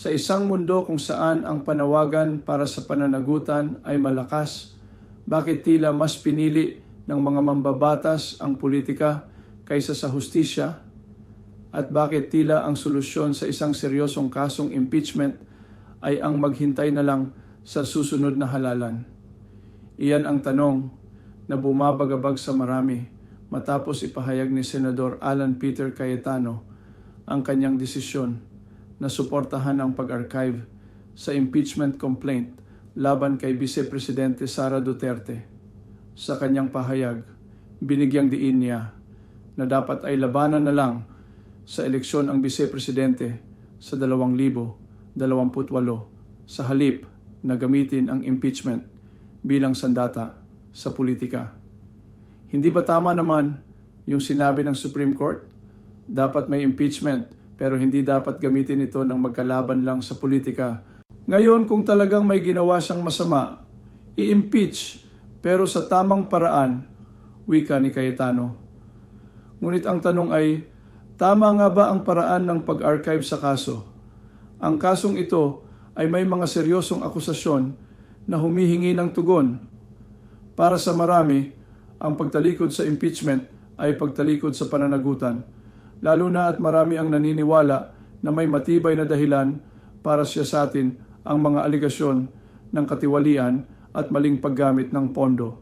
Sa isang mundo kung saan ang panawagan para sa pananagutan ay malakas, bakit tila mas pinili ng mga mambabatas ang politika kaysa sa hustisya? At bakit tila ang solusyon sa isang seryosong kasong impeachment ay ang maghintay na lang sa susunod na halalan? Iyan ang tanong na bumabagabag sa marami matapos ipahayag ni Senador Alan Peter Cayetano ang kanyang desisyon na suportahan ang pag-archive sa impeachment complaint laban kay Vice Presidente Sara Duterte. Sa kanyang pahayag, binigyang diin niya na dapat ay labanan na lang sa eleksyon ang Vice Presidente sa 2028 sa halip na gamitin ang impeachment bilang sandata sa politika. Hindi ba tama naman yung sinabi ng Supreme Court? Dapat may impeachment pero hindi dapat gamitin ito ng magkalaban lang sa politika. Ngayon kung talagang may ginawa siyang masama, i-impeach pero sa tamang paraan, wika ni Cayetano. Ngunit ang tanong ay, tama nga ba ang paraan ng pag-archive sa kaso? Ang kasong ito ay may mga seryosong akusasyon na humihingi ng tugon. Para sa marami, ang pagtalikod sa impeachment ay pagtalikod sa pananagutan lalo na at marami ang naniniwala na may matibay na dahilan para siya sa atin ang mga aligasyon ng katiwalian at maling paggamit ng pondo.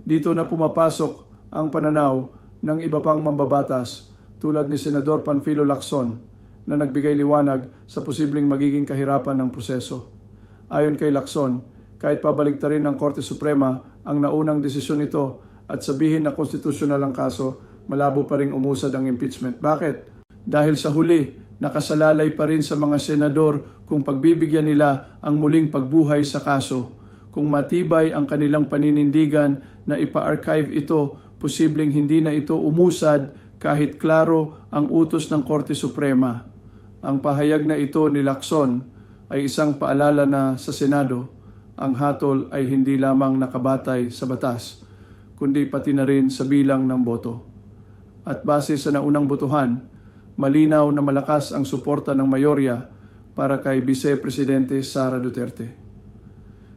Dito na pumapasok ang pananaw ng iba pang mambabatas tulad ni Senador Panfilo Lacson na nagbigay liwanag sa posibleng magiging kahirapan ng proseso. Ayon kay Lacson, kahit pabaligtarin ng Korte Suprema ang naunang desisyon nito at sabihin na konstitusyonal ang kaso, malabo pa rin umusad ang impeachment. Bakit? Dahil sa huli, nakasalalay pa rin sa mga senador kung pagbibigyan nila ang muling pagbuhay sa kaso. Kung matibay ang kanilang paninindigan na ipa-archive ito, posibleng hindi na ito umusad kahit klaro ang utos ng Korte Suprema. Ang pahayag na ito ni Lacson ay isang paalala na sa Senado, ang hatol ay hindi lamang nakabatay sa batas, kundi pati na rin sa bilang ng boto at base sa naunang botohan, malinaw na malakas ang suporta ng mayorya para kay Vice Presidente Sara Duterte.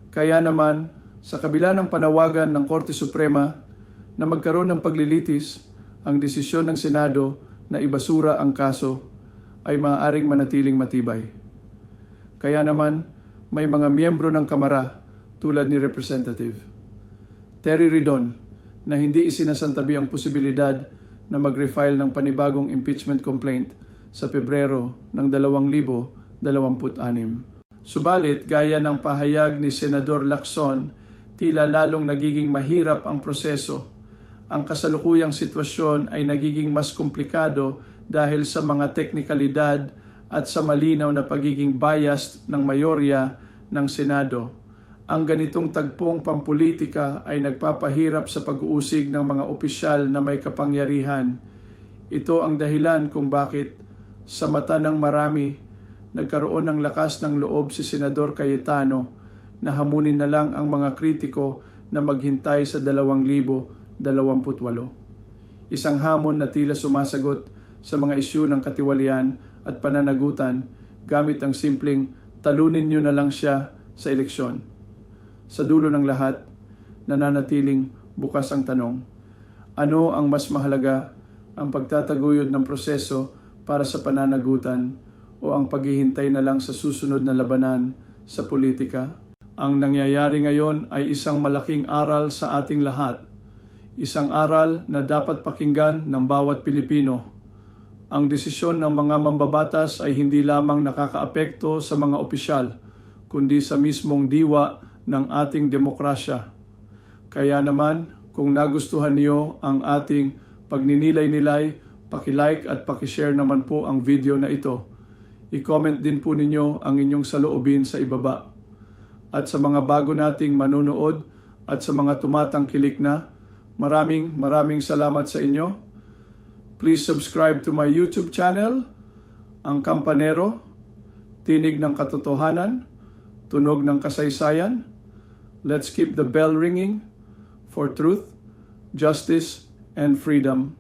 Kaya naman, sa kabila ng panawagan ng Korte Suprema na magkaroon ng paglilitis, ang desisyon ng Senado na ibasura ang kaso ay maaaring manatiling matibay. Kaya naman, may mga miyembro ng Kamara tulad ni Representative Terry Ridon na hindi isinasantabi ang posibilidad na mag-refile ng panibagong impeachment complaint sa Pebrero ng 2026. Subalit, gaya ng pahayag ni Senador Lacson, tila lalong nagiging mahirap ang proseso. Ang kasalukuyang sitwasyon ay nagiging mas komplikado dahil sa mga teknikalidad at sa malinaw na pagiging biased ng mayorya ng Senado ang ganitong tagpong pampolitika ay nagpapahirap sa pag-uusig ng mga opisyal na may kapangyarihan. Ito ang dahilan kung bakit sa mata ng marami nagkaroon ng lakas ng loob si Senador Cayetano na hamunin na lang ang mga kritiko na maghintay sa 2028. Isang hamon na tila sumasagot sa mga isyu ng katiwalian at pananagutan gamit ang simpleng talunin nyo na lang siya sa eleksyon. Sa dulo ng lahat, nananatiling bukas ang tanong, ano ang mas mahalaga, ang pagtataguyod ng proseso para sa pananagutan o ang paghihintay na lang sa susunod na labanan sa politika? Ang nangyayari ngayon ay isang malaking aral sa ating lahat. Isang aral na dapat pakinggan ng bawat Pilipino. Ang desisyon ng mga mambabatas ay hindi lamang nakakaapekto sa mga opisyal, kundi sa mismong diwa ng ating demokrasya. Kaya naman, kung nagustuhan niyo ang ating pagninilay-nilay, pakilike at pakishare naman po ang video na ito. I-comment din po ninyo ang inyong saloobin sa ibaba. At sa mga bago nating manunood at sa mga tumatangkilik na, maraming maraming salamat sa inyo. Please subscribe to my YouTube channel, Ang Kampanero, Tinig ng Katotohanan, Tunog ng Kasaysayan, Let's keep the bell ringing for truth, justice, and freedom